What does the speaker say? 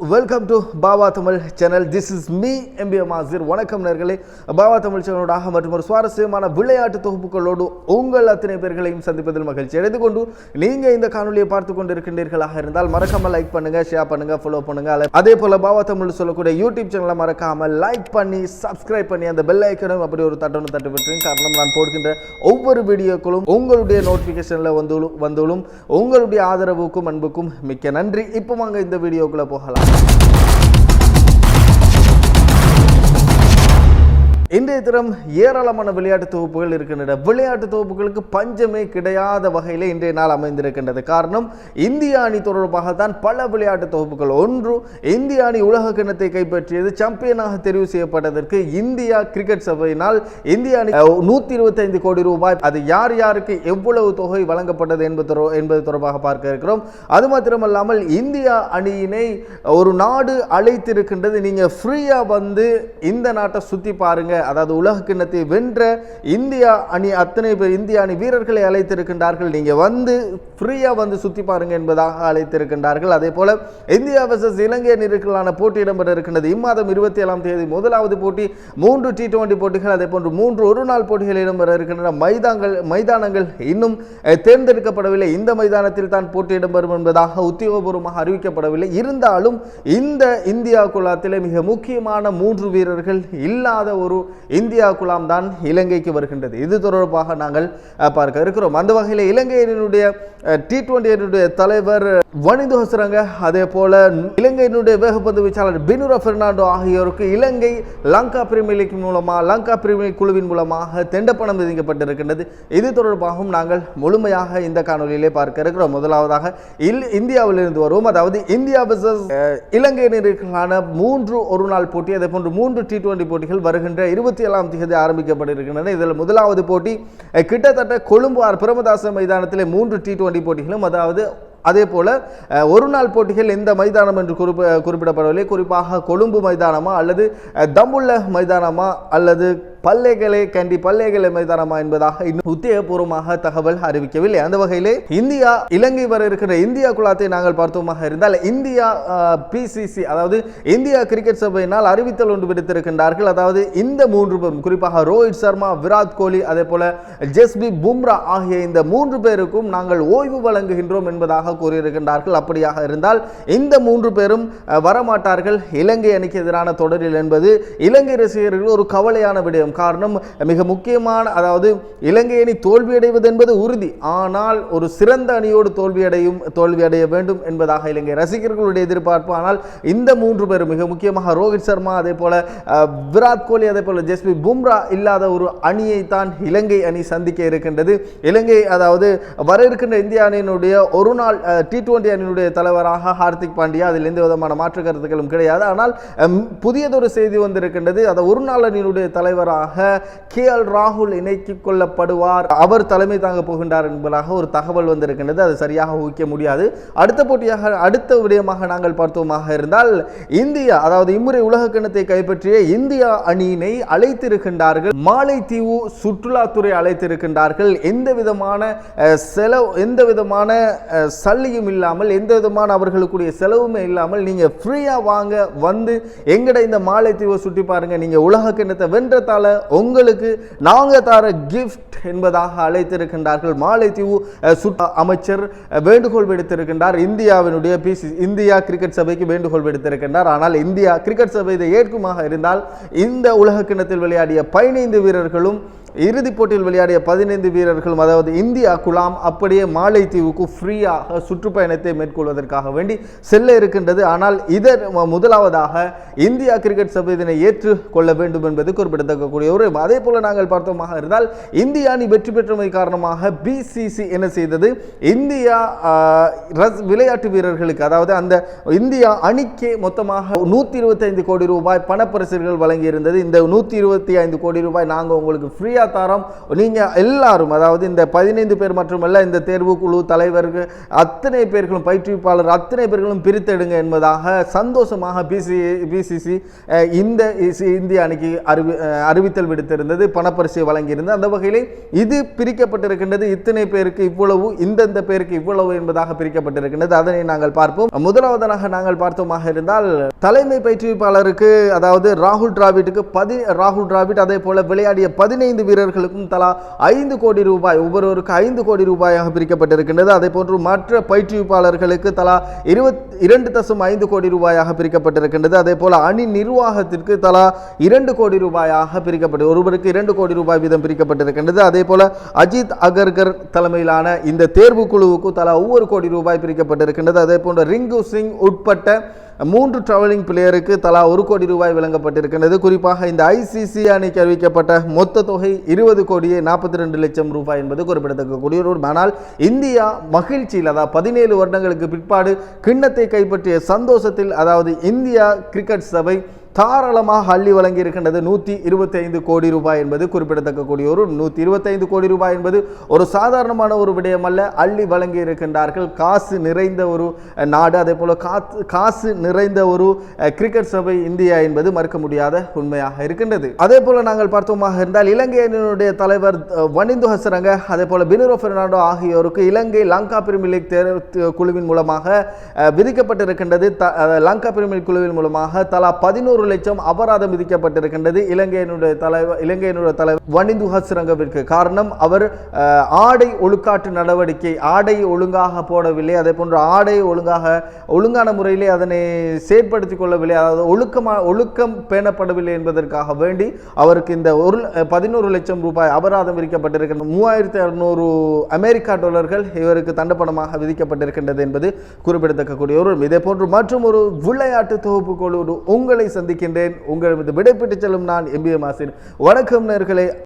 Welcome to Baba Tamil channel this is me MP மாசிர் வணக்கம் நேர்களே. பாபா தமிழ் சேனலோடாக மற்றும் ஒரு சுவாரஸ்யமான விளையாட்டு தொகுப்புகளோடு உங்கள் அத்தனை பேர்களையும் சந்திப்பதில் மகிழ்ச்சி அடைந்து கொண்டு நீங்கள் இந்த காணொலியை பார்த்து கொண்டு இருக்கின்றீர்களாக இருந்தால் மறக்காமல் லைக் பண்ணுங்கள் ஷேர் பண்ணுங்கள் ஃபாலோ பண்ணுங்கள் அதே போல் பாபா தமிழ் சொல்லக்கூடிய யூடியூப் சேனலை மறக்காமல் லைக் பண்ணி சப்ஸ்கிரைப் பண்ணி அந்த பெல் ஐக்கனும் அப்படி ஒரு தட்டணும் தட்டு காரணம் நான் போடுகின்ற ஒவ்வொரு வீடியோக்களும் உங்களுடைய நோட்டிஃபிகேஷனில் வந்து வந்துள்ளும் உங்களுடைய ஆதரவுக்கும் அன்புக்கும் மிக்க நன்றி. இப்போ வாங்க இந்த வீடியோக்குள்ளே போகலாம். Oh, my God. இன்றைய தினம் ஏராளமான விளையாட்டு தொகுப்புகள் இருக்கின்றன. விளையாட்டு தொகுப்புகளுக்கு பஞ்சமே கிடையாத வகையில் இன்றைய நாள் அமைந்திருக்கின்றது. காரணம் இந்திய அணி தொடர்பாக தான் பல விளையாட்டு தொகுப்புகள். ஒன்று இந்திய அணி உலக கிண்ணத்தை கைப்பற்றியது. சாம்பியனாக தெரிவு செய்யப்பட்டதற்கு இந்தியா கிரிக்கெட் சபையினால் இந்திய அணி நூற்றி இருபத்தைந்து கோடி ரூபாய். அது யார் யாருக்கு எவ்வளவு தொகை வழங்கப்பட்டது என்பது என்பது தொடர்பாக பார்க்க இருக்கிறோம். அது மாத்திரமல்லாமல் இந்தியா அணியினை ஒரு நாடு அழைத்திருக்கின்றது. நீங்க ஃப்ரீயா வந்து இந்த நாட்டை சுத்தி பாருங்க. அதாவது உலக கிண்ணத்தை வென்ற இந்தியா அணி அத்தனை பேர் இந்திய அணி வீரர்களை அழைத்திருக்கின்றார்கள். நீங்கள் வந்து ஃப்ரீயாக வந்து சுற்றி பாருங்க என்பதாக அழைத்திருக்கின்றார்கள். அதே போல் இந்தியா வர்சஸ் இலங்கை அணிகளுக்கான போட்டி இடம்பெற இருக்கின்றது. இம்மாதம் இருபத்தி ஏழாம் தேதி முதலாவது போட்டி மூன்று டி டுவெண்டி போட்டிகள் அதே போன்று மூன்று ஒரு நாள் போட்டிகள் இடம்பெற இருக்கின்றன. மைதானங்கள் மைதானங்கள் இன்னும் தேர்ந்தெடுக்கப்படவில்லை. இந்த மைதானத்தில் தான் போட்டி இடம்பெறும் என்பதாக உத்தியோகபூர்வமாக அறிவிக்கப்படவில்லை. இருந்தாலும் இந்த இந்தியா குழாத்திலே மிக முக்கியமான மூன்று வீரர்கள் இல்லாத ஒரு இந்தியா குழாம் தான் இலங்கைக்கு வருகின்றது. இது தொடர்பாக நாங்கள் பார்க்க இருக்கிறோம். அந்த வகையில் இலங்கையினுடைய டி டுவெண்டி தலைவர் வனிது ஹசரங்க அதே போல இலங்கையினுடைய வேகப்பந்து வீச்சாளர் பினுரா பெர்னாண்டோ ஆகியோருக்கு இலங்கை லங்கா பிரீமியர் லீக் மூலமாக லங்கா பிரீமியர் லீக் குழுவின் மூலமாக தெண்டப்பணம் விதிக்கப்பட்டிருக்கின்றது. இது தொடர்பாகவும் நாங்கள் முழுமையாக இந்த காணொலியிலே பார்க்க இருக்கிறோம். முதலாவதாக இல் இந்தியாவிலிருந்து வருவோம். அதாவது இந்தியா vs இலங்கையினருக்கான மூன்று ஒரு நாள் போட்டி அதே போன்று மூன்று டி டுவெண்டி போட்டிகள் வருகின்ற இருபத்தி ஏழாம் தேதி ஆரம்பிக்கப்பட்டிருக்கின்றன. இதில் முதலாவது போட்டி கிட்டத்தட்ட கொழும்பு ஆர் பிரமதாச மைதானத்தில் மூன்று டி டுவெண்டி போட்டிகளும் அதாவது அதே போல ஒரு நாள் போட்டிகள் எந்த மைதானம் என்று குறிப்ப குறிப்பிடப்படவில்லை. குறிப்பாக கொழும்பு மைதானமா அல்லது தம்புள்ள மைதானமா அல்லது பல்லைகளை கண்டி பல்லைகளை மைதானமா என்பதாக இன்னும் உத்தியபூர்வமாக தகவல் அறிவிக்கவில்லை. அந்த வகையிலே இந்தியா இலங்கை வர இருக்கிற இந்தியா குழாத்தை நாங்கள் பார்த்தோமாக இருந்தால் இந்தியா பிசிசி அதாவது இந்தியா கிரிக்கெட் சபையினால் அறிவித்தல் ஒன்று விடுத்திருக்கின்றார்கள். அதாவது இந்த மூன்று பேரும் குறிப்பாக ரோஹித் சர்மா விராட் கோலி அதே போல ஜெஸ்பி பும்ரா ஆகிய இந்த மூன்று பேருக்கும் நாங்கள் ஓய்வு வழங்குகின்றோம் என்பதாக கூறியிருக்கின்றார்கள். அப்படியாக இருந்தால் இந்த மூன்று பேரும் வரமாட்டார்கள். இலங்கை அணிக்கு எதிரான தொடரில் என்பது இலங்கை ரசிகர்கள் ஒரு கவலையான விடயம். காரணம் மிக முக்கியமான அதாவது இலங்கை அணி தோல்வியடைவது என்பது உறுதி. ஆனால் ஒரு சிறந்த அணியோடு தோல்வியடையும் தோல்வியடைய வேண்டும் என்பதாக இலங்கை ரசிகர்களுடைய எதிர்பார்ப்பு. ஆனால் இந்த மூன்று பேரும் மிக முக்கியமாக ரோஹித் சர்மா அதே போல விராட் கோலி அதே போல ஜெஸ்பி பும்ரா இல்லாத ஒரு அணியை தான் இலங்கை அணி சந்திக்க இருக்கின்றது. இலங்கை அதாவது வர இருக்கின்ற இந்திய அணியினுடைய ஒரு நாள் டி டுவெண்டி அணியினுடைய தலைவராக ஹார்திக் பாண்டியா அதில் எந்த விதமான மாற்று கருத்துக்களும் கிடையாது. ஆனால் புதியதொரு செய்தி வந்திருக்கின்றது. அதை ஒரு நாள் அணியினுடைய தலைவராக கே எல் ராகுல் இணைத்துக் கொள்ளப்படுவார். அவர் தலைமை தாங்க போகின்றார் என்பதாக ஒரு தகவல் வந்திருக்கின்றது. அது சரியாக ஊக்க முடியாது. அடுத்த போட்டியாக அடுத்த விடயமாக நாங்கள் பார்த்தோமாக இருந்தால் இந்தியா அதாவது இம்முறை உலக கிணத்தை கைப்பற்றிய இந்தியா அணியினை அழைத்திருக்கின்றார்கள். மாலைத்தீவு சுற்றுலாத்துறை அழைத்திருக்கின்றார்கள். எந்த விதமான செலவு எந்த விதமான சல்லியும் இல்லாமல் எந்த விதமான அவர்களுக்குரிய செலவுமே இல்லாமல் நீங்க ஃப்ரீயா வாங்க வந்து எங்கட இந்த மாலைத்தீவை சுற்றி பாருங்க. நீங்க உலக கிண்ணத்தை வென்றதால உங்களுக்கு நாங்கள் தர கிஃப்ட் என்பதாக அழைத்திருக்கின்றார்கள். மாலைத்தீவு அஹ், அமைச்சர் வேண்டுகோள் விடுத்திருக்கின்றார். இந்தியாவினுடைய பிசி இந்தியா கிரிக்கெட் சபைக்கு வேண்டுகோள் விடுத்திருக்கின்றார். ஆனால் இந்தியா கிரிக்கெட் சபை இதை ஏற்குமாக இருந்தால் இந்த உலக கிணத்தில் விளையாடிய பதினைந்து வீரர்களும் இறுதிப் போட்டியில் விளையாடிய பதினைந்து வீரர்களும் அதாவது இந்தியா குலாம் அப்படியே மாலைத்தீவுக்கு ஃப்ரீயாக சுற்றுப்பயணத்தை மேற்கொள்வதற்காக வேண்டி செல்ல இருக்கின்றது. ஆனால் இதர் முதலாவதாக இந்தியா கிரிக்கெட் சபை இதனை ஏற்றுக்கொள்ள வேண்டும் என்பது குறிப்பிடத்தக்கக்கூடிய ஒரு அதே போல நாங்கள் பார்த்தோமாக இருந்தால் இந்திய அணி வெற்றி பெற்றமை காரணமாக பிசிசி என்ன செய்தது? இந்தியா ரஸ்- விளையாட்டு வீரர்களுக்கு அதாவது அந்த இந்தியா அணிக்கே மொத்தமாக நூற்றி இருபத்தைந்து கோடி ரூபாய் பணப்பரிசுகள் வழங்கியிருந்தது. இந்த நூற்றி இருபத்தி ஐந்து கோடி ரூபாய் நாங்கள் உங்களுக்கு ஃப்ரீயாக விகிதாத்தாரம் நீங்கள் எல்லாரும் அதாவது இந்த பதினைந்து பேர் மட்டுமல்ல இந்த தேர்வுக்குழு தலைவர்கள் அத்தனை பேர்களும் பயிற்றுவிப்பாளர் அத்தனை பேர்களும் பிரித்தெடுங்க என்பதாக சந்தோஷமாக பிசி பிசிசி இந்த இந்திய அணிக்கு அறிவி அறிவித்தல் விடுத்திருந்தது பணப்பரிசை வழங்கியிருந்தது அந்த வகையில் இது பிரிக்கப்பட்டிருக்கின்றது. இத்தனை பேருக்கு இவ்வளவு இந்தந்த பேருக்கு இவ்வளவு என்பதாக பிரிக்கப்பட்டிருக்கின்றது. அதனை நாங்கள் பார்ப்போம். முதலாவதாக நாங்கள் பார்த்தோமாக இருந்தால் தலைமை பயிற்றுவிப்பாளருக்கு அதாவது ராகுல் டிராவிட்டுக்கு பதி ராகுல் டிராவிட் அதே போல விளையாடிய பதினைந்து வீரர்களுக்கும் தலா ஐந்து கோடி ரூபாய் ஒவ்வொருவருக்கு ஐந்து கோடி ரூபாயாக பிரிக்கப்பட்டிருக்கின்றது. அதே போன்று மற்ற பயிற்றுவிப்பாளர்களுக்கு தலா இருபத் இரண்டு தசம் ஐந்து கோடி ரூபாயாக பிரிக்கப்பட்டிருக்கின்றது. அதே போல அணி நிர்வாகத்திற்கு தலா இரண்டு கோடி ரூபாயாக பிரிக்கப்பட்டு ஒருவருக்கு இரண்டு கோடி ரூபாய் வீதம் பிரிக்கப்பட்டிருக்கின்றது. அதே போல அஜித் அகர்கர் தலைமையிலான இந்த தேர்வு குழுவுக்கு தலா ஒவ்வொரு கோடி ரூபாய் பிரிக்கப்பட்டிருக்கின்றது. அதே போன்ற ரிங்கு சிங் உட்பட்ட மூன்று ட்ராவலிங் பிளேயருக்கு தலா ஒரு கோடி ரூபாய் வழங்கப்பட்டிருக்கிறது குறிப்பாக இந்த ஐசிசி அணிக்கு அறிவிக்கப்பட்ட மொத்த தொகை இருபது கோடியே நாற்பத்தி ரெண்டு லட்சம் ரூபாய் என்பது குறிப்பிடத்தக்கக்கூடிய ஒரு ஆனால் இந்தியா மகிழ்ச்சியில் அதாவது பதினேழு வருடங்களுக்கு பிற்பாடு கிண்ணத்தை கைப்பற்றிய சந்தோஷத்தில் அதாவது இந்தியா கிரிக்கெட் சபை தாராளமாக அள்ளி வழங்கி இருக்கின்றது நூற்றி இருபத்தி ஐந்து கோடி ரூபாய் என்பது குறிப்பிடத்தக்கக்கூடிய ஒரு நூற்றி இருபத்தைந்து கோடி ரூபாய் என்பது ஒரு சாதாரணமான ஒரு விடயம் அல்ல அள்ளி வழங்கி இருக்கின்றார்கள் காசு நிறைந்த ஒரு நாடு. அதே போல் காத்து காசு நிறைந்த ஒரு கிரிக்கெட் சபை இந்தியா என்பது மறுக்க முடியாத உண்மையாக இருக்கின்றது. அதே போல் நாங்கள் பார்த்தோமாக இருந்தால் இலங்கை அணியினுடைய தலைவர் வணிந்து வனிந்து ஹசரங்க அதே போல் பினிரோ பெர்னாண்டோ ஆகியோருக்கு இலங்கை லங்கா பிரிமியர் லீக் தேர்வு குழுவின் மூலமாக விதிக்கப்பட்டிருக்கின்றது. த- லங்கா பிரிமியர் குழுவின் மூலமாக தலா பதினோரு ஒரு லட்சம் அபராதம் விதிக்கப்பட்டிருக்கின்றது. இலங்கையினுடைய தலைவர் இலங்கையினுடைய தலைவர் வனிந்து ஹஸ்ரங்கவிற்கு காரணம் அவர் ஆடை ஒழுக்காற்று நடவடிக்கை ஆடை ஒழுங்காக போடவில்லை. அதே போன்று ஆடை ஒழுங்காக ஒழுங்கான முறையிலே அதனை செயற்படுத்திக் கொள்ளவில்லை. அதாவது ஒழுக்கமா ஒழுக்கம் பேணப்படவில்லை என்பதற்காக வேண்டி அவருக்கு இந்த ஒரு பதினோரு லட்சம் ரூபாய் அபராதம் விதிக்கப்பட்டிருக்கின்றது. மூவாயிரத்தி அறுநூறு அமெரிக்கா டாலர்கள் இவருக்கு தண்டப்பணமாக விதிக்கப்பட்டிருக்கின்றது என்பது குறிப்பிடத்தக்கக்கூடிய ஒரு இதே போன்று மற்றும் ஒரு விளையாட்டு தொகுப்புகளோடு உங்களை சந்தி சந்திக்கின்றேன். உங்கள் விடைபெற்று செல்லும் நான் எம்பிஎம் ஆசின் வணக்கம் நேர்களே.